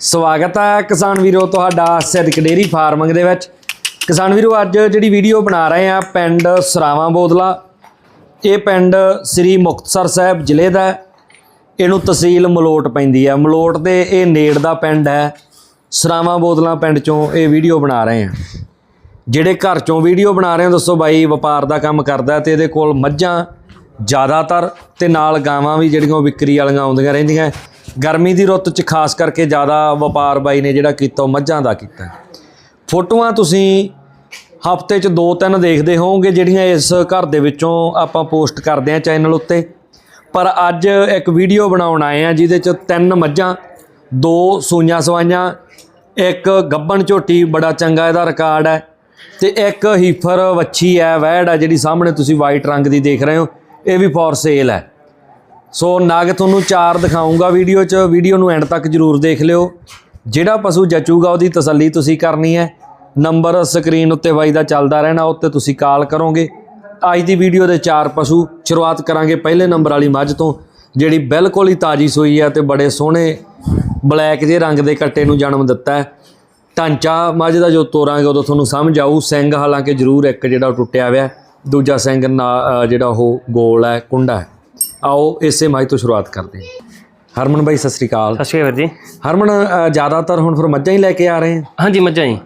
ਸਵਾਗਤ ਹੈ ਕਿਸਾਨ ਵੀਰੋ ਤੁਹਾਡਾ ਸਿੱਧਕ ਡੇਰੀ ਫਾਰਮਿੰਗ ਦੇ ਵਿੱਚ। ਕਿਸਾਨ ਵੀਰੋ, ਅੱਜ ਜਿਹੜੀ ਵੀਡੀਓ ਬਣਾ ਰਹੇ ਆ ਪਿੰਡ ਸਰਾਵਾਂ ਬੋਦਲਾ। ਇਹ ਪਿੰਡ ਸ੍ਰੀ ਮੁਕਤਸਰ ਸਾਹਿਬ ਜ਼ਿਲ੍ਹੇ ਦਾ ਇਹਨੂੰ ਤਹਿਸੀਲ ਮਲੋਟ ਪੈਂਦੀ ਹੈ ਮਲੋਟ ਦੇ ਇਹ ਨੇੜ ਦਾ ਪਿੰਡ ਹੈ। ਸਰਾਵਾਂ ਬੋਦਲਾ ਪਿੰਡ ਚੋਂ ਇਹ ਵੀਡੀਓ ਬਣਾ ਰਹੇ ਆ। ਜਿਹੜੇ ਘਰ ਚੋਂ ਵੀਡੀਓ ਬਣਾ ਰਹੇ ਹੋ ਦੱਸੋ ਬਾਈ, ਵਪਾਰ ਦਾ ਕੰਮ ਕਰਦਾ ਤੇ ਇਹਦੇ ਕੋਲ ਮੱਝਾਂ ਜ਼ਿਆਦਾਤਰ ਤੇ ਨਾਲ ਗਾਵਾਂ ਵੀ ਜਿਹੜੀਆਂ ਉਹ ਵਿਕਰੀ ਵਾਲੀਆਂ ਆਉਂਦੀਆਂ ਰਹਿੰਦੀਆਂ। ਗਰਮੀ ਦੀ ਰੁੱਤ 'ਚ ਖਾਸ ਕਰਕੇ ਜ਼ਿਆਦਾ ਵਪਾਰ ਬਾਈ ਨੇ ਜਿਹੜਾ ਕੀਤਾ, ਉਹ ਮੱਝਾਂ ਦਾ ਕੀਤਾ। ਫੋਟੋਆਂ ਤੁਸੀਂ ਹਫ਼ਤੇ 'ਚ ਦੋ ਤਿੰਨ ਦੇਖਦੇ ਹੋਵੋਗੇ ਜਿਹੜੀਆਂ ਇਸ ਘਰ ਦੇ ਵਿੱਚੋਂ ਆਪਾਂ ਪੋਸਟ ਕਰਦੇ ਹਾਂ ਚੈਨਲ ਉੱਤੇ। ਪਰ ਅੱਜ ਇੱਕ ਵੀਡੀਓ ਬਣਾਉਣ ਆਏ ਆ ਜਿਹਦੇ 'ਚ ਤਿੰਨ ਮੱਝਾਂ, ਦੋ ਸੂਈਆਂ ਸਵਾਈਆਂ, ਇੱਕ ਗੱਬਣ ਝੋਟੀ, ਬੜਾ ਚੰਗਾ ਇਹਦਾ ਰਿਕਾਰਡ ਹੈ ਤੇ ਇੱਕ ਹੀਫਰ ਵੱਛੀ ਹੈ ਵੈੜ ਹੈ ਜਿਹੜੀ ਸਾਹਮਣੇ ਤੁਸੀਂ ਵਾਈਟ ਰੰਗ ਦੀ ਦੇਖ ਰਹੇ ਹੋ, ਇਹ ਵੀ ਫॉर ਸੇਲ ਹੈ। ਸੋ ਨਗ ਤੁਹਾਨੂੰ ਚਾਰ ਦਿਖਾਉਂਗਾ ਵੀਡੀਓ 'ਚ, ਵੀਡੀਓ ਨੂੰ ਐਂਡ ਤੱਕ ਜਰੂਰ ਦੇਖ ਲਿਓ। ਜਿਹੜਾ ਪਸ਼ੂ ਜਚੂਗਾ, ਉਹਦੀ ਤਸੱਲੀ ਤੁਸੀਂ ਕਰਨੀ ਹੈ। ਨੰਬਰ ਸਕਰੀਨ ਉੱਤੇ ਬਾਈ ਦਾ ਚੱਲਦਾ ਰਹਿਣਾ, ਉੱਤੇ ਤੁਸੀਂ ਕਾਲ ਕਰੋਗੇ। ਅੱਜ ਦੀ ਵੀਡੀਓ ਦੇ ਚਾਰ ਪਸ਼ੂ, ਸ਼ੁਰੂਆਤ ਕਰਾਂਗੇ ਪਹਿਲੇ ਨੰਬਰ ਵਾਲੀ ਮੱਝ ਤੋਂ, ਜਿਹੜੀ ਬਿਲਕੁਲ ਹੀ ਤਾਜੀ ਸੂਈ ਹੈ ਤੇ ਬੜੇ ਸੋਹਣੇ ਬਲੈਕ ਜਿਹੇ ਰੰਗ ਦੇ ਕੱਟੇ ਨੂੰ ਜਨਮ ਦਿੱਤਾ ਹੈ। ਢਾਂਚਾ ਮੱਝ ਦਾ ਜੋ ਤੋਰਾਂਗੇ ਉਦੋਂ ਤੁਹਾਨੂੰ ਸਮਝ ਆਊ। ਸਿੰਘ ਹਾਲਾਂਕਿ ਜ਼ਰੂਰ ਇੱਕ ਜਿਹੜਾ ਉਹ ਟੁੱਟਿਆ ਹੋਇਆ ਦੂਜਾ ਸਿੰਘ ਨਾ- ਜਿਹੜਾ ਉਹ ਗੋਲ ਹੈ, ਕੁੰਡਾ ਹੈ। ਆਓ ਇਸੇ ਮੱਝ ਤੋਂ ਸ਼ੁਰੂਆਤ ਕਰਦੇ ਹਾਂ। ਹਰਮਨ ਬਾਈ ਸਤਿ ਸ੍ਰੀ ਅਕਾਲ। ਸਤਿ ਸ਼੍ਰੀ ਅਕਾਲ ਜੀ। ਹਰਮਨ ਅ, ਜ਼ਿਆਦਾਤਰ ਹੁਣ ਫਿਰ ਮੱਝਾਂ ਹੀ ਲੈ ਕੇ ਆ ਰਹੇ ਹਾਂ ਹਾਂਜੀ ਮੱਝਾਂ ਹੀ।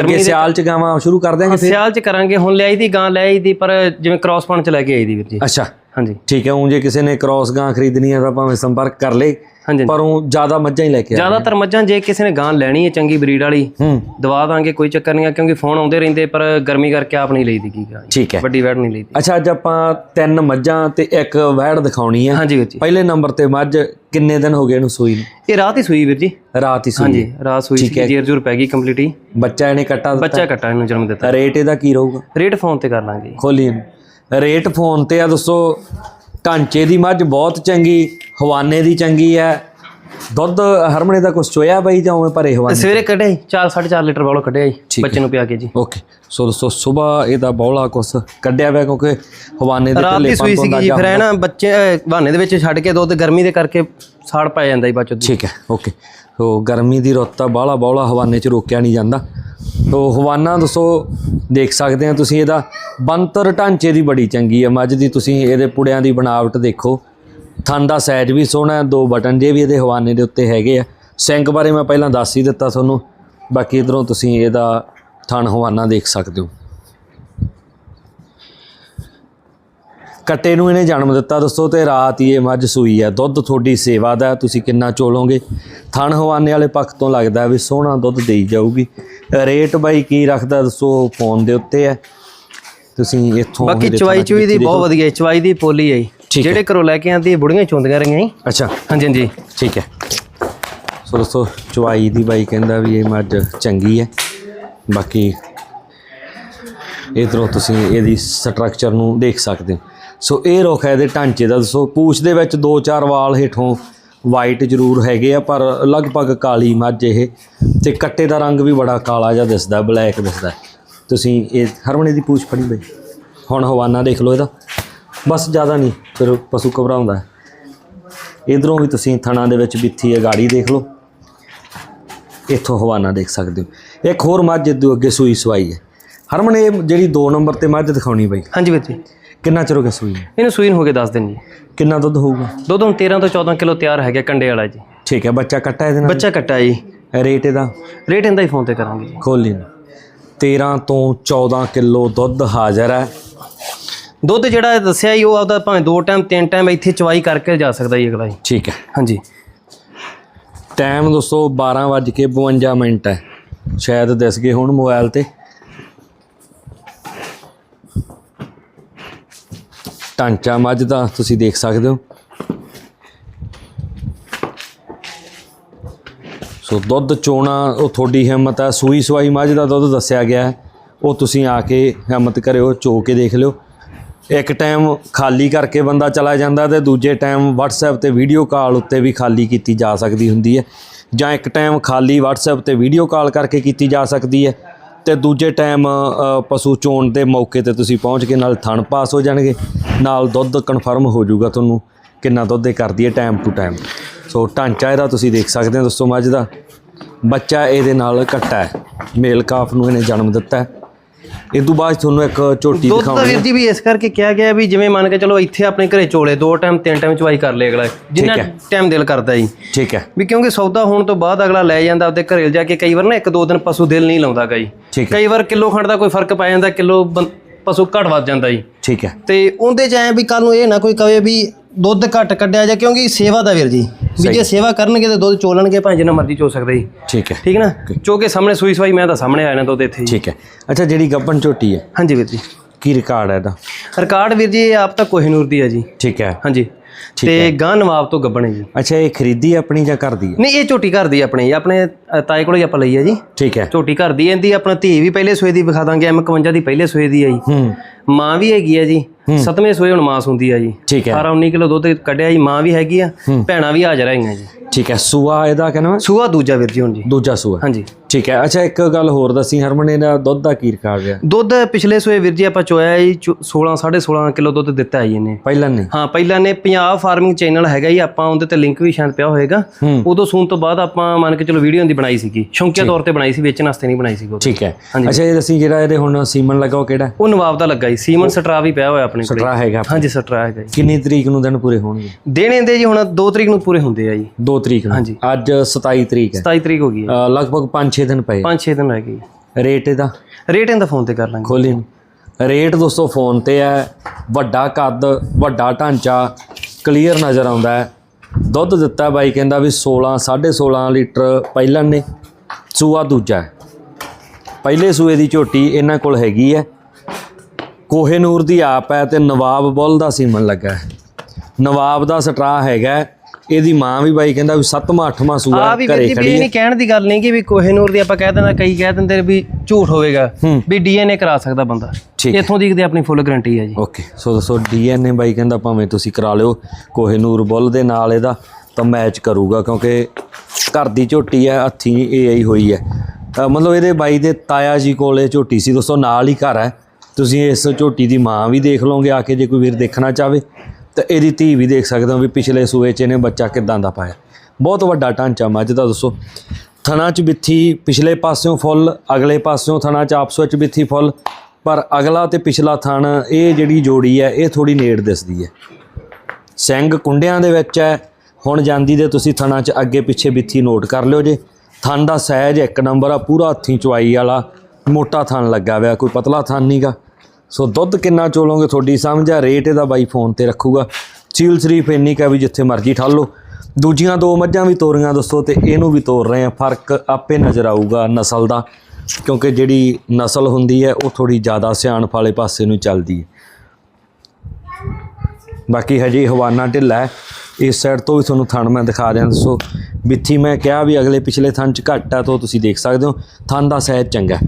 ਅੱਗੇ ਸਿਆਲ ਚ ਗਾਵਾਂ ਸ਼ੁਰੂ ਕਰ ਦਿਆਂਗੇ ਫਿਰ? ਸਿਆਲ ਚ ਕਰਾਂਗੇ ਹੁਣ ਲਿਆਈ ਦੀ ਗਾਂ ਲੈ ਆਈ ਦੀ ਪਰ ਜਿਵੇਂ ਕ੍ਰਾਸ ਪਾਉਣ ਚ ਲੈ ਕੇ ਆਈ ਦੀ ਵੀਰ ਜੀ। ਅੱਛਾ। ਹਾਂਜੀ। ਠੀਕ ਹੈ ਉਂਝ ਜੇ ਕਿਸੇ ਨੇ ਕ੍ਰਾਸ ਗਾਂ ਖਰੀਦਣੀ ਹੈ ਤਾਂ ਭਾਵੇਂ ਸੰਪਰਕ ਕਰ ਲੇ। ਹਾਂਜੀ ਪਰ ਉਹ ਜ਼ਿਆਦਾ ਮੱਝਾਂ ਹੀ ਲੈ ਕੇ ਆ ਜ਼ਿਆਦਾਤਰ ਮੱਝਾਂ ਜੇ ਕਿਸੇ ਨੇ ਗਾਂ ਲੈਣੀ ਹੈ ਚੰਗੀ ਬਰੀਡ ਵਾਲੀ ਹੂੰ। ਦਵਾ ਦਾਂਗੇ ਕੋਈ ਚੱਕਰ ਨਹੀਂ ਆ ਕਿਉਂਕਿ ਫੋਨ ਆਉਂਦੇ ਰਹਿੰਦੇ ਪਰ ਗਰਮੀ ਕਰਕੇ ਆਪ ਨਹੀਂ ਲਈਦੀ ਕੀ ਗਾਂ ਠੀਕ ਹੈ। ਵੱਡੀ ਵੈੜ ਨਹੀਂ ਲਈਦੀ। ਅੱਛਾ ਅੱਜ ਆਪਾਂ ਤਿੰਨ ਮੱਝਾਂ ਤੇ ਇੱਕ ਵਹਿੜ ਦਿਖਾਉਣੀ ਹੈ। ਹਾਂਜੀ ਵੀਰ ਜੀ। ਪਹਿਲੇ ਨੰਬਰ ਤੇ ਮੱਝ ਕਿੰਨੇ ਦਿਨ ਹੋ ਗਏ ਇਹਨੂੰ ਸੂਈ ਨੂੰ? ਇਹ ਰਾਤ ਹੀ ਸੂਈ ਵੀਰ ਜੀ। ਰਾਤ ਹੀ ਸੂਈ। ਹਾਂਜੀ ਰਾਤ ਸੂਈ ਸੀ ਜੇਰ ਜੂਰ ਪੈ ਗਈ ਕੰਪਲੀਟ ਹੀ। ਬੱਚਾ ਇਹਨੇ ਕੱਟਾ ਦਿੱਤਾ? ਬੱਚਾ ਕੱਟਾ ਇਹਨੂੰ ਜਨਮ ਦਿੱਤਾ। ਰੇਟ ਇਹਦਾ ਕੀ ਰਹੂਗਾ? ਰੇਟ ਫੋਨ ਤੇ ਕਰ ਲਾਂਗੇ ਖੋਲੀ। ਰੇਟ ਫੋਨ ਤੇ ਆ ਦੱਸੋ ਢਾਂਚੇ ਦੀ ਮੱਝ ਬਹੁਤ ਚੰਗੀ ਹਵਾਨੇ ਦੀ ਚੰਗੀ ਹੈ। ਦੁੱਧ ਹਰਮਣੇ ਦਾ ਕੁਛ ਚੋਇਆ ਬਈ ਜਾਂ ਉਵੇਂ ਭਰੇ ਹਵਾਨੇ ਸਵੇਰੇ ਕੱਢਿਆ 4 4.5 ਲੀਟਰ ਵਾਲੋ ਕੱਢਿਆ ਜੀ ਬੱਚੇ ਨੂੰ ਪਿਆ ਕੇ ਜੀ। ਓਕੇ ਸੋ ਦੋਸਤੋ ਸਵੇਰ ਇਹਦਾ ਬੌਲਾ ਕੁਛ ਕੱਢਿਆ ਹੋਇਆ ਕਿਉਂਕਿ ਹਵਾਨੇ ਦੇ ਢਿੱਲੇ ਦੀ ਸੂਈ ਤੋਂ ਸੀਗੀ ਜੀ ਫਿਰ ਇਹ ਨਾ ਬੱਚੇ ਬਹਾਨੇ ਦੇ ਵਿੱਚ ਛੱਡ ਕੇ ਦੁੱਧ ਗਰਮੀ ਦੇ ਕਰਕੇ ਸਾੜ ਪੈ ਜਾਂਦਾ ਜੀ ਬਾਅਦ ਚੋਂ ਠੀਕ ਹੈ ਓਕੇ। ਸੋ ਗਰਮੀ ਦੀ ਰੁੱਤ ਆ ਬਾਹਲਾ ਬੌਲਾ ਹਵਾਨੇ 'ਚ ਰੋਕਿਆ ਨਹੀਂ ਜਾਂਦਾ। ਸੋ ਹਵਾਨਾ ਦੱਸੋ ਦੇਖ ਸਕਦੇ ਆ ਤੁਸੀਂ ਇਹਦਾ ਬੰਤਰ ਢਾਂਚੇ ਦੀ ਬੜੀ ਚੰਗੀ ਹੈ ਮੱਝ ਦੀ ਤੁਸੀਂ ਇਹਦੇ ਪੁੜਿਆਂ ਦੀ ਬਣਾਵਟ ਦੇਖੋ। ਥਣ ਦਾ ਸਾਈਜ਼ ਵੀ ਸੋਹਣਾ ਹੈ ਦੋ ਬਟਨ ਜੇ ਵੀ ਇਹਦੇ ਹਵਾਨੇ ਦੇ ਉੱਤੇ ਹੈਗੇ ਆ। ਸਿੰਕ ਬਾਰੇ ਮੈਂ ਪਹਿਲਾਂ ਦੱਸ ਹੀ ਦਿੱਤਾ ਤੁਹਾਨੂੰ। ਬਾਕੀ ਇਧਰੋਂ ਤੁਸੀਂ ਇਹਦਾ ਥਣ ਹਵਾਨਾ ਦੇਖ ਸਕਦੇ ਹੋ। ਕੱਟੇ ਨੂੰ ਇਹਨੇ ਜਨਮ ਦਿੱਤਾ ਦੋਸਤੋ ਤੇ ਰਾਤ ਹੀ ਇਹ ਮੱਝ ਸੂਈ ਹੈ ਦੁੱਧ ਤੁਹਾਡੀ ਸੇਵਾ ਦਾ ਤੁਸੀਂ ਕਿੰਨਾ ਚੋਲੋਗੇ? ਥਣ ਹਵਾਨੇ ਵਾਲੇ ਪੱਖ ਤੋਂ ਲੱਗਦਾ ਵੀ ਸੋਹਣਾ ਦੁੱਧ ਦੇਈ ਜਾਊਗੀ। ਰੇਟ ਬਾਈ ਕੀ ਰੱਖਦਾ ਦੱਸੋ ਫੋਨ ਦੇ ਉੱਤੇ ਹੈ ਤੁਸੀਂ ਇੱਥੋਂ ਬਾਕੀ ਚਵਾਈ ਚੁਈ ਦੀ ਬਹੁਤ ਵਧੀਆ ਚਵਾਈ ਦੀ ਪੋਲੀ ਹੈ ਜੀ। ਠੀਕ ਹੈ। ਜਿਹੜੇ ਘਰੋਂ ਲੈ ਕੇ ਆਂਦੀ ਇਹ ਬੁੜੀਆਂ ਚੋਂਦੀਆਂ ਰਹੀਆਂ ਜੀ। ਅੱਛਾ ਹਾਂਜੀ ਹਾਂਜੀ ਠੀਕ ਹੈ। ਸੋ ਦੋਸਤੋ ਚਵਾਈ ਦੀ ਬਾਈ ਕਹਿੰਦਾ ਵੀ ਇਹ ਮੱਝ ਚੰਗੀ ਹੈ। ਬਾਕੀ ਇਧਰੋਂ ਤੁਸੀਂ ਇਹਦੀ ਸਟਰਕਚਰ ਨੂੰ ਦੇਖ ਸਕਦੇ ਹੋ। ਸੋ ਇਹ ਰੁੱਖ ਹੈ ਇਹਦੇ ਢਾਂਚੇ ਦਾ। ਦੱਸੋ ਪੂਛ ਦੇ ਵਿੱਚ ਦੋ ਚਾਰ ਵਾਲ ਹੇਠੋਂ ਵਾਈਟ ਜ਼ਰੂਰ ਹੈਗੇ ਆ ਪਰ ਲਗਭਗ ਕਾਲੀ ਮੱਝ ਇਹ। ਤੇ ਕੱਟੇ ਦਾ ਰੰਗ ਵੀ ਬੜਾ ਕਾਲਾ ਜਿਹਾ ਦਿਸਦਾ ਬਲੈਕ ਦਿਸਦਾ। ਤੁਸੀਂ ਇਹ ਹਰਮਣੇ ਦੀ ਪੂਛ ਫੜੀ ਬਈ। ਹੁਣ ਹਵਾਨਾ ਦੇਖ ਲਓ ਇਹਦਾ। ਬਸ ਜ਼ਿਆਦਾ ਨਹੀਂ ਫਿਰ ਪਸ਼ੂ ਘਬਰਾਉਂਦਾ ਹੈ। ਇਧਰੋਂ ਵੀ ਤੁਸੀਂ ਥਣਾ ਦੇ ਵਿੱਚ ਬਿੱਥੀ ਹੈ ਗਾੜੀ ਦੇਖ ਲਓ। ਇੱਥੋਂ ਹਵਾਨਾ ਦੇਖ ਸਕਦੇ ਹੋ। ਇੱਕ ਹੋਰ ਮੱਝ ਇਦੋਂ ਅੱਗੇ ਸੂਈ ਸਵਾਈ ਹੈ। ਹਰਮਨ ਇਹ ਜਿਹੜੀ 2 ਨੰਬਰ ਤੇ ਮੱਝ ਦਿਖਾਉਣੀ ਬਈ। ਹਾਂਜੀ ਵੀਰ ਜੀ। ਕਿੰਨਾ ਚਿਰ ਹੋ ਗਿਆ ਸੂਈ ਨੂੰ? ਇਹਨੂੰ ਸੂਈ ਨੂੰ ਹੋ ਗਏ 10 ਦਿਨ ਜੀ। ਕਿੰਨਾ ਦੁੱਧ ਹੋਊਗਾ? ਦੁੱਧ ਹੁਣ 13 ਤੋਂ 14 ਕਿਲੋ ਤਿਆਰ ਹੈਗਾ ਕੰਡੇ ਵਾਲਾ ਜੀ। ਠੀਕ ਹੈ ਬੱਚਾ ਕੱਟਾ ਇਹਦੇ ਨਾਲ? ਬੱਚਾ ਕੱਟਾ ਜੀ। ਰੇਟ ਇਹਦਾ? ਰੇਟ ਇਹਦਾ ਹੀ ਫੋਨ ਤੇ ਕਰਾਂਗੇ ਜੀ। ਖੋਲੀ ਨੂੰ 13 ਤੋਂ 14 ਕਿਲੋ ਦੁੱਧ ਹਾਜ਼ਰ ਹੈ। ਦੁੱਧ ਜਿਹੜਾ ਦੱਸਿਆ ਜੀ ਉਹ ਆਪਦਾ ਭਾਵੇਂ ਦੋ ਟਾਈਮ ਤਿੰਨ ਟਾਈਮ ਇੱਥੇ ਚਵਾਈ ਕਰਕੇ ਜਾ ਸਕਦਾ ਜੀ ਅਗਲਾ ਜੀ। ਠੀਕ ਹੈ। ਹਾਂਜੀ। ਟਾਈਮ ਦੋਸਤੋ 12:52 ਮਿੰਟ ਹੈ। ਸ਼ਾਇਦ ਦਿਸ ਗਏ ਹੁਣ ਮੋਬਾਈਲ ਤੇ। ਢਾਂਚਾ ਮੱਝ ਦਾ ਤੁਸੀਂ ਦੇਖ ਸਕਦੇ ਹੋ। ਸੋ ਦੁੱਧ ਚੋਣਾ ਉਹ ਤੁਹਾਡੀ ਹਿੰਮਤ ਹੈ। ਸੂਈ ਸਵਾਈ ਮੱਝ ਦਾ ਦੁੱਧ ਦੱਸਿਆ ਗਿਆ ਹੈ। ਉਹ ਤੁਸੀਂ ਆ ਕੇ ਹਿੰਮਤ ਕਰਿਓ ਚੋ ਕੇ ਦੇਖ ਲਿਓ। ਇੱਕ ਟਾਈਮ ਖਾਲੀ ਕਰਕੇ ਬੰਦਾ ਚਲਾ ਜਾਂਦਾ ਤੇ ਦੂਜੇ ਟਾਈਮ WhatsApp ਤੇ ਵੀਡੀਓ ਕਾਲ ਉੱਤੇ ਵੀ ਖਾਲੀ ਕੀਤੀ ਜਾ ਸਕਦੀ ਹੁੰਦੀ ਹੈ। ਜਾਂ ਇੱਕ ਟਾਈਮ ਖਾਲੀ WhatsApp ਤੇ ਵੀਡੀਓ ਕਾਲ ਕਰਕੇ ਕੀਤੀ ਜਾ ਸਕਦੀ ਹੈ ਤੇ ਦੂਜੇ ਟਾਈਮ ਪਸ਼ੂ ਚੋਣ ਦੇ ਮੌਕੇ ਤੇ ਤੁਸੀਂ ਪਹੁੰਚ ਕੇ ਨਾਲ ਥਣ ਪਾਸ ਹੋ ਜਾਣਗੇ। ਨਾਲ ਦੁੱਧ ਕਨਫਰਮ ਹੋ ਜਾਊਗਾ ਤੁਹਾਨੂੰ ਕਿੰਨਾ ਦੁੱਧ ਇਹ ਕਰਦੀ ਹੈ ਟਾਈਮ ਟੂ ਟਾਈਮ ਸੋ ਢਾਂਚਾ ਇਹਦਾ ਤੁਸੀਂ ਦੇਖ ਸਕਦੇ ਹੋ ਦੋਸਤੋ ਮੱਝ ਦਾ। ਬੱਚਾ ਇਹਦੇ ਨਾਲ ਕੱਟਾ ਹੈ। ਮੇਲ ਕਾਫ ਨੂੰ ਇਹਨੇ ਜਨਮ ਦਿੱਤਾ ਹੈ। ਇਹ ਤੋਂ ਬਾਅਦ ਤੁਹਾਨੂੰ ਇੱਕ ਝੋਟੀ ਦੁੱਧ ਵੀਰ ਜੀ ਵੀ ਇਸ ਕਰਕੇ ਕਿਹਾ ਗਿਆ ਵੀ ਜਿਵੇਂ ਮੰਨ ਕੇ ਚਲੋ ਇੱਥੇ ਆਪਣੇ ਘਰੇ ਚੋਲੇ ਦੋ ਟਾਈਮ ਤਿੰਨ ਟਾਈਮ ਚਵਾਈ ਕਰ ਲੇ ਅਗਲਾ ਜਿੰਨਾ ਹੈ। ਟਾਈਮ ਦਿਲ ਕਰਦਾ ਜੀ। ਠੀਕ ਹੈ। ਵੀ ਕਿਉਂਕਿ ਸੌਦਾ ਹੋਣ ਤੋਂ ਬਾਅਦ ਅਗਲਾ ਲੈ ਜਾਂਦਾ ਆਪਦੇ ਘਰੇ ਜਾ ਕੇ ਕਈ ਵਾਰ ਨਾ ਇੱਕ ਦੋ ਦਿਨ ਪਸ਼ੂ ਦਿਲ ਨਹੀਂ ਲਾਉਂਦਾ ਗਾ ਜੀ। ਠੀਕ ਹੈ। ਕਈ ਵਾਰ ਕਿਲੋ ਖੰਡ ਦਾ ਕੋਈ ਫ਼ਰਕ ਪੈ ਜਾਂਦਾ ਕਿਲੋ ਬੰ- ਪਸ਼ੂ ਘਟ ਵੱਧ ਜਾਂਦਾ ਜੀ। ਠੀਕ ਹੈ। ਤੇ ਉਹਦੇ ਚ ਐ ਵੀ ਕੱਲ ਨੂੰ ਇਹ ਨਾ ਕੋਈ ਕਵੇ ਵੀ ਦੁੱਧ ਘੱਟ ਕੱਢਿਆ ਜਾ ਕਿਉਂਕਿ ਸੇਵਾ ਦਾ ਵੀਰ ਜੀ ਵੀ ਜੇ ਸੇਵਾ ਕਰਨਗੇ ਤੇ ਦੁੱਧ ਚੋਲਣਗੇ ਭਾਵੇਂ ਜਿੰਨਾ ਮਰਜ਼ੀ ਚੋ ਸਕਦੇ ਜੀ। ਠੀਕ ਹੈ। ਠੀਕ ਨਾ? ਚੋ ਕੇ ਸਾਹਮਣੇ ਸੂਈ ਸਵਾਈ ਮੈਂ ਤਾਂ ਸਾਹਮਣੇ ਆਇਆ ਨਾ ਦੁੱਧ ਇੱਥੇ ਠੀਕ ਹੈ। ਅੱਛਾ ਜਿਹੜੀ ਗੱਬਨ ਝੋਟੀ ਹੈ। ਹਾਂਜੀ ਵੀਰ ਜੀ। ਕੀ ਰਿਕਾਰਡ ਹੈ ਇਹਦਾ? ਰਿਕਾਰਡ ਵੀਰ ਜੀ ਇਹ ਆਪ ਤਾਂ ਕੋਹਿਨੂਰ ਦੀ ਹੈ ਜੀ। ਠੀਕ ਹੈ। ਹਾਂਜੀ। ਤੇ ਗਾਂ ਨਵਾਬ ਤੋਂ ਗੱਬਣ ਜੀ। ਅੱਛਾ ਇਹ ਖਰੀਦੀ ਆਪਣੀ ਜਾਂ ਘਰ ਦੀ ਹੈ? ਨਹੀਂ ਇਹ ਝੋਟੀ ਘਰ ਦੀ ਹੈ ਆਪਣੇ। ਤਾਏ ਕੋਲੋਂ ਹੀ ਆਪਾਂ ਲਈ ਹੈ ਜੀ। ਠੀਕ ਹੈ। ਝੋਟੀ ਘਰ ਦੀ ਇਹਦੀ ਆਪਣਾ ਧੀ ਵੀ ਪਹਿਲੇ ਸੋਏ ਦੀ ਵਿਖਾ ਦਾਂਗੇ M51 ਦੀ ਪਹਿਲੇ ਸੋਏ ਦੀ ਜੀ। ਹੂੰ। ਮਾਂ ਵੀ ਹੈਗੀ ਹੈ ਜੀ। ਸੱਤਵੇਂ ਸੋਏ ਹੁਣ ਮਾਂ ਸੁੰਦੀ ਹੈ ਜੀ। ਠੀਕ ਹੈ। 18 19 ਕਿਲੋ ਦੁੱਧ ਕੱਢਿਆ ਜੀ। ਮਾਂ ਵੀ ਹੈਗੀ ਆ। ਭੈਣਾਂ ਵੀ ਹਾਜ਼ਰ ਹੈਗੀਆਂ ਜੀ। ਠੀਕ ਹੈ। ਸੂਆ ਇਹਦਾ ਕਹਿੰਦਾ ਸੂਆ ਦੂਜਾ ਵੀਰ ਜੀ ਹੁਣ ਜੀ। ਦੂਜਾ ਸੂਆ। ਹਾਂਜੀ। ਠੀਕ ਹੈ। ਅੱਛਾ ਇੱਕ ਗੱਲ ਹੋਰ ਦੱਸੀ। ਹਰਮਨ ਇਹਦਾ ਦੁੱਧ ਦਾ ਕੀ ਰਿਕਾਰਡ ਹੈ? ਦੁੱਧ ਪਿਛਲੇ ਸੋਏ ਵੀਰ ਜੀ ਆਪਾਂ ਚੋਇਆ ਜੀ 16 16.5 ਕਿਲੋ ਦੁੱਧ ਦਿੱਤਾ ਜੀ ਇਹਨੇ। ਪਹਿਲਾਂ ਨਹੀਂ? ਹਾਂ ਪਹਿਲਾਂ ਨੇ ਪੰਜਾਬ ਫਾਰਮਿੰਗ ਚੈਨਲ ਹੈਗਾ ਜੀ ਆਪਾਂ ਉਹਦੇ ਤੇ ਲਿੰਕ ਵੀ ਸ਼ਾਇਦ ਪਿਆ ਹੋਏਗਾ। ਉਦੋਂ ਸੁਣ ਤੋਂ ਬਾਅਦ ਆਪਾਂ ਮੰਨ ਕੇ ਚਲੋ ਵੀਡੀਓ ਦੀ ਬਣਾਈ ਸੀਗੀ। ਸ਼ੌਂਕੀਆ ਤੌਰ ਤੇ ਬਣਾਈ ਸੀ ਵੇਚਣ ਵਾਸਤੇ ਨਹੀਂ ਬਣਾਈ ਸੀ ਉਦੋਂ। ਠੀਕ ਹੈ। ਅੱਛਾ ਇਹ ਦੱਸੀ ਜਿਹੜਾ ਇਹਦੇ ਹੁਣ ਸੀਮਨ ਲੱਗਾ ਉਹ ਕਿਹੜਾ? ਉਹ ਨਵਾਬ ਦਾ ਲੱਗਾ ਜੀ ਸੀਮਨ ਸਟਰਾ ਵੀ ਪਿਆ ਹੋਇਆ ਆਪਣੇ ਕੋਲ। ਸਟਰਾ ਹੈਗਾ। ਹਾਂਜੀ ਸਟਰਾ ਹੈਗਾ ਜੀ। ਕਿੰਨੀ ਤਰੀਕ ਨੂੰ ਦਿਨ ਪੂਰੇ ਹੋਣਗੇ? ਦੇਣੇ ਦੇ ਜੀ ਹੁਣ 2 ਤਰੀਕ ਨੂੰ ਪੂਰੇ ਹੁੰਦੇ ਆ ਜੀ। 2 ਤਰੀਕ ਨੂੰ? ਹਾਂਜੀ। ਅੱਜ 27 ਤਰੀਕ ਹੈ। 27 ਤਰੀਕ ਹੋ ਗਈ ਹੈ। ਲਗਭਗ 5-6 ਦਿਨ ਪਏ। 5-6 ਦਿਨ ਰਹਿ ਗਏ। ਰੇਟ ਇਹਦਾ? ਰੇਟ ਇਹਦਾ ਫੋਨ ਤੇ ਕਰ ਲਾਂਗੇ। ਖੋਲੀ ਰੇਟ ਦੋਸਤੋ ਫੋਨ ਤੇ ਹੈ। ਵੱਡਾ ਕੱਦ ਵੱਡਾ ਢਾਂਚਾ ਕਲੀਅਰ ਨਜ਼ਰ ਆਉਂਦਾ ਹੈ। ਦੁੱਧ ਦਿੱਤਾ ਬਾਈ ਕਹਿੰਦਾ ਵੀ 16 16.5 ਲੀਟਰ ਪਹਿਲਾਂ ਨੇ, ਸੂਆ ਦੂਜਾ ਹੈ। ਪਹਿਲੇ ਸੂਏ ਦੀ ਝੋਟੀ ਇਹਨਾਂ ਕੋਲ ਹੈਗੀ ਹੈ। ਕੋਹੇਨੂਰ ਦੀ ਆਪ ਹੈ ਤੇ ਨਵਾਬ ਬੁੱਲ ਦਾ ਸੀਮਨ ਲੱਗਾ ਹੈ। ਨਵਾਬ ਦਾ ਸਟਰਾ ਹੈਗਾ ਇਹਦੀ ਮਾਂ ਵੀ ਬਾਈ ਕਹਿੰਦਾ ਵੀ 7ਵਾਂ 8ਵਾਂ ਸੂਆ ਘਰੇ ਖੜੀ ਹੈ। ਨਹੀਂ ਕਹਿਣ ਦੀ ਗੱਲ ਨਹੀਂ ਕਿ ਵੀ ਕੋਹੇਨੂਰ ਦੀ ਆਪਾਂ ਕਹਿ ਦਿੰਦਾ ਕਈ ਕਹਿ ਦਿੰਦੇ ਨੇ ਵੀ ਝੂਠ ਹੋਵੇਗਾ। ਵੀ ਡੀਐਨਏ ਕਰਾ ਸਕਦਾ ਬੰਦਾ। ਇੱਥੋਂ ਦੀ ਕਿਤੇ ਆਪਣੀ ਫੁੱਲ ਗਾਰੰਟੀ ਹੈ ਜੀ। ਓਕੇ ਸੋ ਦੱਸੋ ਡੀਐਨਏ ਬਾਈ ਕਹਿੰਦਾ ਭਾਵੇਂ ਤੁਸੀਂ ਕਰਾ ਲਿਓ ਕੋਹੇਨੂਰ ਬੁੱਲ ਦੇ ਨਾਲ ਇਹਦਾ ਤਾਂ ਮੈਚ ਕਰੂਗਾ ਕਿਉਂਕਿ ਘਰ ਦੀ ਝੋਟੀ ਹੈ ਹੱਥੀਂ ਇਹ ਆਈ ਹੋਈ ਹੈ। ਮਤਲਬ ਇਹਦੇ ਬਾਈ ਦੇ ਤਾਇਆ ਜੀ ਕੋਲ ਝੋਟੀ ਸੀ ਦੋਸਤੋ ਨਾਲ ਹੀ ਘਰ ਹੈ। ਤੁਸੀਂ ਇਸ ਝੋਟੀ ਦੀ ਮਾਂ ਵੀ ਦੇਖ ਲਓਗੇ ਆ ਕੇ ਜੇ ਕੋਈ ਵੀਰ ਦੇਖਣਾ ਚਾਹਵੇ ਤਾਂ ਇਹਦੀ ਧੀ ਵੀ ਦੇਖ ਸਕਦੇ ਹੋ ਵੀ ਪਿਛਲੇ ਸੂਏ 'ਚ ਇਹਨੇ ਬੱਚਾ ਕਿਦਾਂ ਦਾ ਪਾਇਆ। ਬਹੁਤ ਵੱਡਾ ਢਾਂਚਾ ਮੱਝ ਦਾ ਦੱਸੋ। ਥਣਾ 'ਚ ਬਿੱਥੀ ਪਿਛਲੇ ਪਾਸਿਓਂ ਫੁੱਲ, ਅਗਲੇ ਪਾਸਿਓਂ ਥਣਾ 'ਚ ਆਪਸ ਵਿੱਚ ਬਿੱਥੀ ਫੁੱਲ, ਪਰ ਅਗਲਾ ਤੇ ਪਿਛਲਾ ਥਣ, ਇਹ ਜਿਹੜੀ ਜੋੜੀ ਹੈ, ਇਹ ਥੋੜੀ ਨੇੜ ਦਿਸਦੀ ਹੈ। ਸਿੰਘ ਕੁੰਡਿਆਂ ਦੇ ਵਿੱਚ ਹੈ, ਹੁਣ ਜਾਂਦੀ ਦੇ ਤੁਸੀਂ ਥਣਾ 'ਚ ਅੱਗੇ ਪਿੱਛੇ ਬਿੱਥੀ ਨੋਟ ਕਰ ਲਿਓ ਜੇ। ਥਣ ਦਾ ਸਾਈਜ਼ ਇੱਕ ਨੰਬਰ ਆ, ਪੂਰਾ ਹੱਥੀਂ ਚਵਾਈ ਵਾਲਾ, ਮੋਟਾ ਥਣ ਲੱਗਾ ਹੋਇਆ, ਕੋਈ ਪਤਲਾ ਥਣ ਨਹੀਂਗਾ ਸੋ ਦੁੱਧ ਕਿੰਨਾ ਚੋਲੋਗੇ ਤੁਹਾਡੀ ਸਮਝ ਆ ਰੇਟ ਇਹਦਾ ਬਾਈ ਫੋਨ ਤੇ ਰੱਖੂਗਾ। ਚੀਲ ਸ਼ਰੀਫ ਇੰਨੀ ਕਾ ਵੀ ਜਿੱਥੇ ਮਰਜ਼ੀ ਠਾਲ ਲਓ। ਦੂਜੀਆਂ ਦੋ ਮੱਝਾਂ ਵੀ ਤੋਰੀਆਂ ਦੱਸੋ ਤੇ ਇਹਨੂੰ ਵੀ ਤੋਰ ਰਹੇ ਆ, ਫ਼ਰਕ ਆਪੇ ਨਜ਼ਰ ਆਊਗਾ ਨਸਲ ਦਾ, ਕਿਉਂਕਿ ਜਿਹੜੀ ਨਸਲ ਹੁੰਦੀ ਹੈ, ਉਹ ਥੋੜੀ ਜ਼ਿਆਦਾ ਸਿਆਣਪ ਵਾਲੇ ਪਾਸੇ ਨੂੰ ਚੱਲਦੀ ਹੈ। ਬਾਕੀ ਹਜੇ ਹਵਾਨਾ ਢਿੱਲਾ ਹੈ, ਇਸ ਸਾਈਡ ਤੋਂ ਵੀ ਤੁਹਾਨੂੰ ਥਣ ਮੈਂ ਦਿਖਾ ਦਿਆਂ। ਦੱਸੋ ਬਿੱਥੀ ਮੈਂ ਕਿਹਾ ਵੀ ਅਗਲੇ ਪਿਛਲੇ ਥਣ ਚ ਘੱਟ ਆ, ਤਾਂ ਤੁਸੀਂ ਦੇਖ ਸਕਦੇ ਹੋ। ਥਣ ਦਾ ਸਾਈਜ਼ ਚੰਗਾ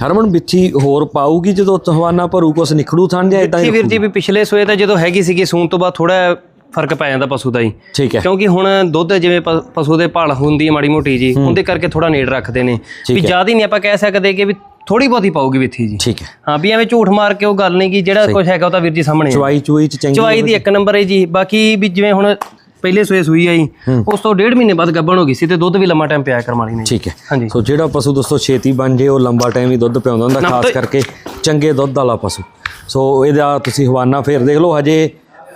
ਹਰਮਨ ਬਿੱਥੀ ਹੋਰ ਪਾਊਗੀ ਜਦੋਂ ਹਵਾਨਾ ਭਰੂ ਕੁਛ ਨਿਖੜੂ ਥਣ ਜਾਂ ਇਦਾਂ ਜੀ ਵੀਰ ਜੀ ਵੀ ਪਿਛਲੇ ਸੋਏ ਤਾਂ ਜਦੋਂ ਹੈਗੀ ਸੀਗੀ ਸੂਣ ਤੋਂ ਬਾਅਦ ਥੋੜਾ ਫ਼ਰਕ ਪੈ ਜਾਂਦਾ ਪਸ਼ੂ ਦਾ ਹੀ। ਠੀਕ ਹੈ। ਕਿਉਂਕਿ ਹੁਣ ਦੁੱਧ ਜਿਵੇਂ ਪਸ਼ੂ ਦੇ ਭਾਲ ਹੁੰਦੀ ਹੈ ਮਾੜੀ ਮੋਟੀ ਜੀ ਉਹਦੇ ਕਰਕੇ ਥੋੜਾ ਨੇੜ ਰੱਖਦੇ ਨੇ। ਵੀ ਜ਼ਿਆਦਾ ਹੀ ਨਹੀਂ ਆਪਾਂ ਕਹਿ ਸਕਦੇ ਕਿ ਵੀ ਥੋੜੀ ਬਹੁਤੀ ਪਾਊਗੀ ਵਿੱਥੀ ਜੀ। ਠੀਕ ਹੈ। ਹਾਂ ਵੀ ਐਵੇਂ ਝੂਠ ਮਾਰ ਕੇ ਉਹ ਗੱਲ ਨਹੀਂ ਕਿ ਜਿਹੜਾ ਕੁਝ ਹੈਗਾ ਉਹ ਤਾਂ ਵੀਰ ਜੀ ਸਾਹਮਣੇ ਹੈ ਚਵਾਈ ਚੂਈ ਚ ਚੰਗੀ ਚਵਾਈ ਦੀ ਇੱਕ ਨੰਬਰ ਹੈ ਜੀ। ਬਾਕੀ ਵੀ ਜਿਵੇਂ ਹੁਣ ਪਹਿਲੇ ਸੋਏ ਸੂਈ ਆਈ ਉਸ ਤੋਂ ਡੇਢ ਮਹੀਨੇ ਬਾਅਦ ਗੱਭਣ ਹੋ ਗਈ ਸੀ ਤੇ ਦੁੱਧ ਵੀ ਲੰਮਾ ਟਾਈਮ ਪਿਆ ਕਰਮਾਲੀ ਨੇ ਠੀਕ ਹੈ। ਹਾਂਜੀ। ਸੋ ਜਿਹੜਾ ਪਸ਼ੂ ਦੋਸਤੋ ਛੇਤੀ ਬਣ ਜੇ ਉਹ ਲੰਬਾ ਟਾਈਮ ਹੀ ਦੁੱਧ ਪਿਆਉਂਦਾ ਹੁੰਦਾ ਖਾਸ ਕਰਕੇ ਚੰਗੇ ਦੁੱਧ ਵਾਲਾ ਪਸ਼ੂ। ਸੋ ਇਹਦਾ ਤੁਸੀਂ ਹਵਾਨਾ ਫੇਰ ਦੇਖ ਲਓ ਹਜੇ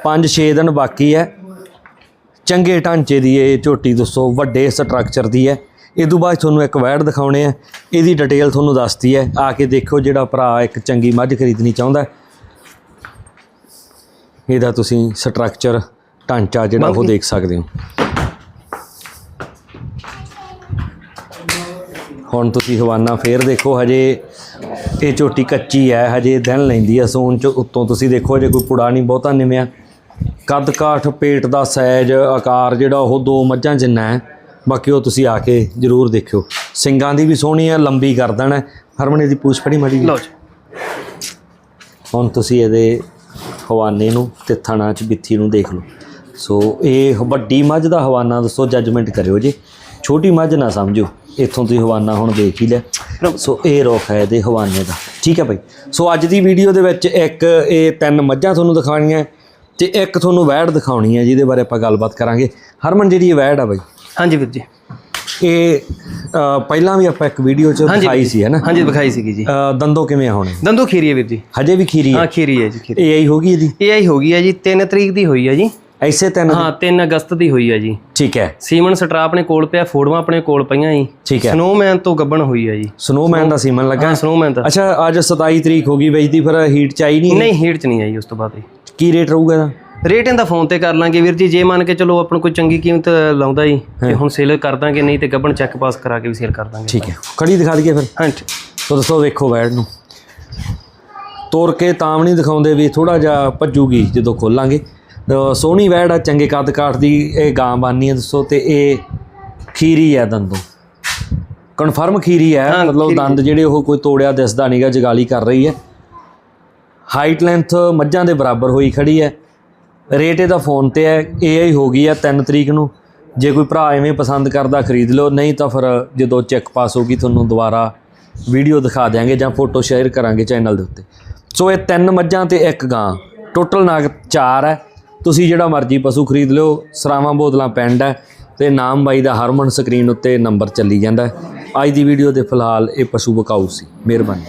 5-6 ਦਿਨ ਬਾਕੀ ਹੈ। ਚੰਗੇ ਢਾਂਚੇ ਦੀ ਇਹ ਝੋਟੀ ਦੋਸਤੋ ਵੱਡੇ ਸਟਰਕਚਰ ਦੀ ਹੈ। ਇਹ ਤੋਂ ਬਾਅਦ ਤੁਹਾਨੂੰ ਇੱਕ ਵੈੜ ਦਿਖਾਉਣੇ ਆ। ਇਹਦੀ ਡਿਟੇਲ ਤੁਹਾਨੂੰ ਦੱਸਦੀ ਹੈ। ਆ ਕੇ ਦੇਖੋ ਜਿਹੜਾ ਭਰਾ ਇੱਕ ਚੰਗੀ ਮੱਝ ਖਰੀਦਣੀ ਚਾਹੁੰਦਾ। ਇਹਦਾ ਤੁਸੀਂ ਸਟਰਕਚਰ ਢਾਂਚਾ ਜਿਹੜਾ ਉਹ ਦੇਖ ਸਕਦੇ ਹੋ। ਹੁਣ ਤੁਸੀਂ ਹਵਾਨਾ ਫੇਰ ਦੇਖੋ ਹਜੇ ਇਹ ਝੋਟੀ ਕੱਚੀ ਹੈ ਹਜੇ ਦਿਨ ਲੈਂਦੀ ਹੈ ਸੂਣ ਚ ਉੱਤੋਂ ਤੁਸੀਂ ਦੇਖੋ ਜੇ ਕੋਈ ਪੁੜਾ ਨਹੀਂ ਬਹੁਤਾ ਨਿਮਿਆ। ਕੱਦ ਕਾਠ ਪੇਟ ਦਾ ਸਾਈਜ਼ ਆਕਾਰ ਜਿਹੜਾ ਉਹ ਦੋ ਮੱਝਾਂ ਜਿੰਨਾ ਹੈ ਬਾਕੀ ਉਹ ਤੁਸੀਂ ਆ ਕੇ ਜ਼ਰੂਰ ਦੇਖਿਓ। ਸਿੰਗਾਂ ਦੀ ਵੀ ਸੋਹਣੀ ਹੈ ਲੰਬੀ ਗਰਦਨ ਹੈ। ਹਰਮਨੇ ਦੀ ਪੂਛ ਫੜੀ ਮੜੀ ਲਓ ਹੁਣ ਤੁਸੀਂ ਇਹਦੇ ਹਵਾਨੇ ਨੂੰ ਤੇ ਥਣਾ ਚ ਬਿੱਥੀ ਨੂੰ ਦੇਖ ਲਓ। ਸੋ ਇਹ ਵੱਡੀ ਮੱਝ ਦਾ ਹਵਾਨਾ ਦੱਸੋ ਜੱਜਮੈਂਟ ਕਰਿਓ ਜੀ। ਛੋਟੀ ਮੱਝ ਨਾ ਸਮਝੋ ਇੱਥੋਂ ਤੁਸੀਂ ਹਵਾਨਾ ਹੁਣ ਦੇਖ ਹੀ ਲਿਆ। ਸੋ ਇਹ ਰੁੱਖ ਹੈ ਇਹਦੇ ਹਵਾਨੇ ਦਾ। ਠੀਕ ਹੈ ਭਾਈ। ਸੋ ਅੱਜ ਦੀ ਵੀਡੀਓ ਦੇ ਵਿੱਚ ਇੱਕ ਇਹ ਤਿੰਨ ਮੱਝਾਂ ਤੁਹਾਨੂੰ ਦਿਖਾਉਣੀਆਂ ਹੈ ਤੇ ਇੱਕ ਤੁਹਾਨੂੰ ਵੈੜ ਦਿਖਾਉਣੀ ਹੈ ਜਿਹਦੇ ਬਾਰੇ ਆਪਾਂ ਗੱਲਬਾਤ ਕਰਾਂਗੇ। ਹਰਮਨ ਜਿਹੜੀ ਇਹ ਵੈੜ ਆ ਬਾਈ ਹਾਂਜੀ ਵੀਰ ਜੀ। ਇਹ ਪਹਿਲਾਂ ਵੀ ਆਪਾਂ ਇੱਕ ਵੀਡੀਓ 'ਚ ਦਿਖਾਈ ਸੀ ਹੈ ਨਾ? ਹਾਂਜੀ ਵਿਖਾਈ ਸੀਗੀ ਜੀ। ਦੰਦੋ ਕਿਵੇਂ ਹੋਣੇ? ਦੰਦੋ ਖੀਰੀ ਹੈ ਵੀਰ ਜੀ। ਹਜੇ ਵੀ ਖੀਰੀ ਹੈ? ਹਾਂ ਖੀਰੀ ਹੈ ਜੀ ਖੀਰੀ। ਇਹ ਆਈ ਹੋਗੀ ਇਹਦੀ? ਇਹ ਆਈ ਹੋ ਗਈ ਹੈ ਜੀ 3 ਤਰੀਕ ਦੀ ਹੋਈ ਹੈ ਜੀ। ਐਸੇ ਤਿੰਨ ਹਾਂ 3 ਅਗਸਤ ਦੀ ਹੋਈ ਹੈ ਜੀ। ਠੀਕ ਹੈ। ਸੀਮਨ ਸਟਰਾ ਆਪਣੇ ਕੋਲ ਪਿਆ ਫੋੜਵਾ ਆਪਣੇ ਕੋਲ ਪਈਆਂ ਜੀ। ਠੀਕ ਹੈ। ਸਨੋਮੈਨ ਤੋਂ ਗੱਬਣ ਹੋਈ ਹੈ ਜੀ। ਸਨੋਮੈਨ ਦਾ ਸੀਮਨ ਲੱਗਾ? ਹਾਂ ਸਨੋਮੈਨ ਦਾ। ਅੱਛਾ ਅੱਜ 27 ਤਰੀਕ ਹੋ ਗਈ ਵੇਚਦੀ ਫਿਰ ਹੀਟ ਚ ਆਈ ਨਹੀਂ? ਨਹੀਂ ਹੀਟ ਚ ਨਹੀਂ ਆਈ ਉਸ ਤੋਂ ਬਾਅਦ ਕੀ ਰੇਟ ਰਹੂਗਾ ਇਹਦਾ? ਰੇਟ ਇਹਦਾ ਫੋਨ ਤੇ ਕਰ ਲਾਂਗੇ ਵੀਰ ਜੀ ਜੇ ਮੰਨ ਕੇ ਚਲੋ ਆਪਾਂ ਨੂੰ ਕੋਈ ਚੰਗੀ ਕੀਮਤ ਲਾਉਂਦਾ ਜੀ ਤੇ ਹੁਣ ਸੇਲ ਕਰ ਦਾਂਗੇ ਨਹੀਂ ਤੇ ਗੱਬਣ ਚੈੱਕ ਪਾਸ ਕਰਾ ਕੇ ਵੀ ਸੇਲ ਕਰ ਦਾਂਗੇ ਠੀਕ ਹੈ। ਖੜੀ ਦਿਖਾ ਦਈਏ ਫਿਰ। ਹਾਂ ਤੋ ਦੱਸੋ ਵੇਖੋ ਬੈਡ ਨੂੰ। ਤੋੜ ਕੇ ਤਾਂ ਵੀ ਨਹੀਂ ਦਿਖਾਉਂਦੇ ਵੀ ਥੋੜਾ ਜਿਹਾ ਭੱਜੂਗੀ ਜਦੋਂ ਖੋਲਾਂਗੇ। ਸੋਹਣੀ ਵੈੜ ਆ ਚੰਗੇ ਕੱਦ ਕਾਠ ਦੀ ਇਹ ਗਾਂ ਬਾਨੀ ਹੈ ਦੱਸੋ ਤੇ ਇਹ ਖੀਰੀ ਹੈ ਦੰਦੋਂ ਕਨਫਰਮ ਖੀਰੀ ਹੈ ਹਾਂ, ਮਤਲਬ ਦੰਦ ਜਿਹੜੇ ਉਹ ਕੋਈ ਤੋੜਿਆ ਦਿਸਦਾ ਨਹੀਂਗਾ ਜਗਾਲੀ ਕਰ ਰਹੀ ਹੈ। ਹਾਈਟ ਲੈਂਥ ਮੱਝਾਂ ਦੇ ਬਰਾਬਰ ਹੋਈ ਖੜੀ ਹੈ। ਰੇਟ ਇਹਦਾ ਫੋਨ ਤੇ ਹੈ ਇਹ ਹੀ ਹੋ ਗਈ ਹੈ 3 ਤਰੀਕ ਨੂੰ। ਜੇ ਕੋਈ ਭਰਾ ਐਵੇਂ ਪਸੰਦ ਕਰਦਾ ਖਰੀਦ ਲਓ ਨਹੀਂ ਤਾਂ ਫਿਰ ਜਦੋਂ ਚੈੱਕ ਪਾਸ ਹੋਗੀ ਤੁਹਾਨੂੰ ਦੁਬਾਰਾ ਵੀਡੀਓ ਦਿਖਾ ਦਿਆਂਗੇ ਜਾਂ ਫੋਟੋ ਸ਼ੇਅਰ ਕਰਾਂਗੇ ਚੈਨਲ ਦੇ ਉੱਤੇ। ਸੋ ਇਹ ਤਿੰਨ ਮੱਝਾਂ ਤੇ ਇੱਕ ਗਾਂ। ਟੋਟਲ ਨਾਗ 4 ਹੈ। ਤੁਸੀਂ ਜਿਹੜਾ ਮਰਜ਼ੀ ਪਸ਼ੂ ਖਰੀਦ ਲਿਓ, ਸਰਾਵਾਂ ਬੋਤਲਾਂ ਪਿੰਡ ਹੈ ਤੇ ਨਾਮ ਬਾਈ ਦਾ ਹਰਮਨ ਸਕਰੀਨ ਉੱਤੇ ਨੰਬਰ ਚੱਲੀ ਜਾਂਦਾ ਅੱਜ ਦੀ ਵੀਡੀਓ ਦੇ ਫਿਲਹਾਲ ਇਹ ਪਸ਼ੂ ਬਕਾਊ ਸੀ। ਮਿਹਰਬਾਨੀ।